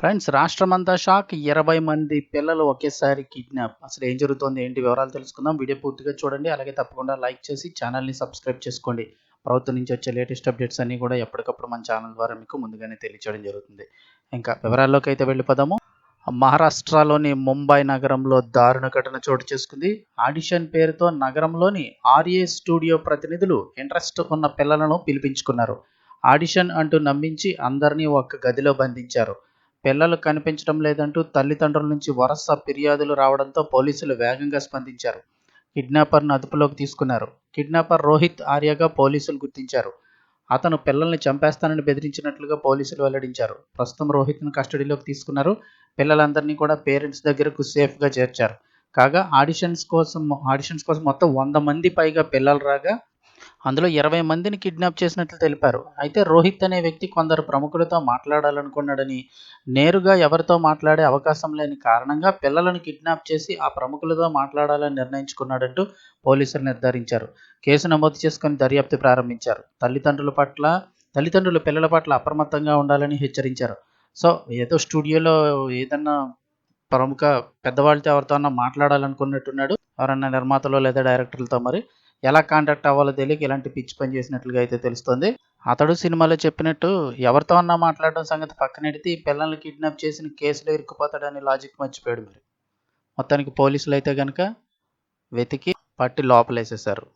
Friends రాష్ట్రమంతా shock. ఇరవై మంది పిల్లలు ఒకేసారి కిడ్నాప్. అసలు ఏం జరుగుతోంది? ఏంటి వివరాలు తెలుసుకుందాం. వీడియో పూర్తిగా చూడండి. అలాగే తప్పకుండా లైక్ చేసి ఛానల్ని సబ్స్క్రైబ్ చేసుకోండి. ప్రభుత్వం నుంచి వచ్చే లేటెస్ట్ అప్డేట్స్ అన్నీ కూడా ఎప్పటికప్పుడు మన ఛానల్ ద్వారా మీకు ముందుగానే తెలియచేయడం జరుగుతుంది. ఇంకా వివరాల్లోకి అయితే వెళ్ళిపోదాము. మహారాష్ట్రలోని ముంబై నగరంలో దారుణ ఘటన చోటు చేసుకుంది. ఆడిషన్ పేరుతో నగరంలోని ఆర్ఏ స్టూడియో ప్రతినిధులు ఇంట్రెస్ట్ ఉన్న పిల్లలను పిలిపించుకున్నారు. ఆడిషన్ అంటూ నమ్మించి అందరినీ ఒక గదిలో బంధించారు. పిల్లలు కనిపించడం లేదంటూ తల్లిదండ్రుల నుంచి వరుస ఫిర్యాదులు రావడంతో పోలీసులు వేగంగా స్పందించారు. కిడ్నాపర్ను అదుపులోకి తీసుకున్నారు. కిడ్నాపర్ రోహిత్ ఆర్యగా పోలీసులు గుర్తించారు. అతను పిల్లల్ని చంపేస్తానని బెదిరించినట్లుగా పోలీసులు వెల్లడించారు. ప్రస్తుతం రోహిత్ను కస్టడీలోకి తీసుకున్నారు. పిల్లలందరినీ కూడా పేరెంట్స్ దగ్గరకు సేఫ్గా చేర్చారు. కాగా ఆడిషన్స్ కోసం ఆడిషన్స్ కోసం మొత్తం వంద మంది పైగా పిల్లలు రాగా అందులో ఇరవై మందిని కిడ్నాప్ చేసినట్లు తెలిపారు. అయితే రోహిత్ అనే వ్యక్తి కొందరు ప్రముఖులతో మాట్లాడాలనుకున్నాడని నేరుగా ఎవరితో మాట్లాడే అవకాశం లేని కారణంగా పిల్లలను కిడ్నాప్ చేసి ఆ ప్రముఖులతో మాట్లాడాలని నిర్ణయించుకున్నాడంటూ పోలీసులు నిర్ధారించారు. కేసు నమోదు చేసుకుని దర్యాప్తు ప్రారంభించారు. తల్లిదండ్రుల పట్ల తల్లిదండ్రులు పిల్లల పట్ల అప్రమత్తంగా ఉండాలని హెచ్చరించారు. సో ఏదో స్టూడియోలో ఏదన్నా ప్రముఖ పెద్దవాళ్ళతో ఎవరితో మాట్లాడాలనుకున్నట్టున్నాడు ఎవరన్నా నిర్మాతలో లేదా డైరెక్టర్లతో మరి ఎలా కాంటాక్ట్ అవ్వాలో తెలియక ఇలాంటి పిచ్చి పని చేసినట్లుగా అయితే తెలుస్తుంది. అతడు సినిమాలో చెప్పినట్టు ఎవరితో అన్నా మాట్లాడడం సంగతి పక్కనెడితే ఈ పిల్లల్ని కిడ్నాప్ చేసిన కేసులో ఇరుక్కుపోతాడని లాజిక్ మర్చిపోయాడు మరి. మొత్తానికి పోలీసులు అయితే కనుక వెతికి పట్టి లోపలేసేశారు.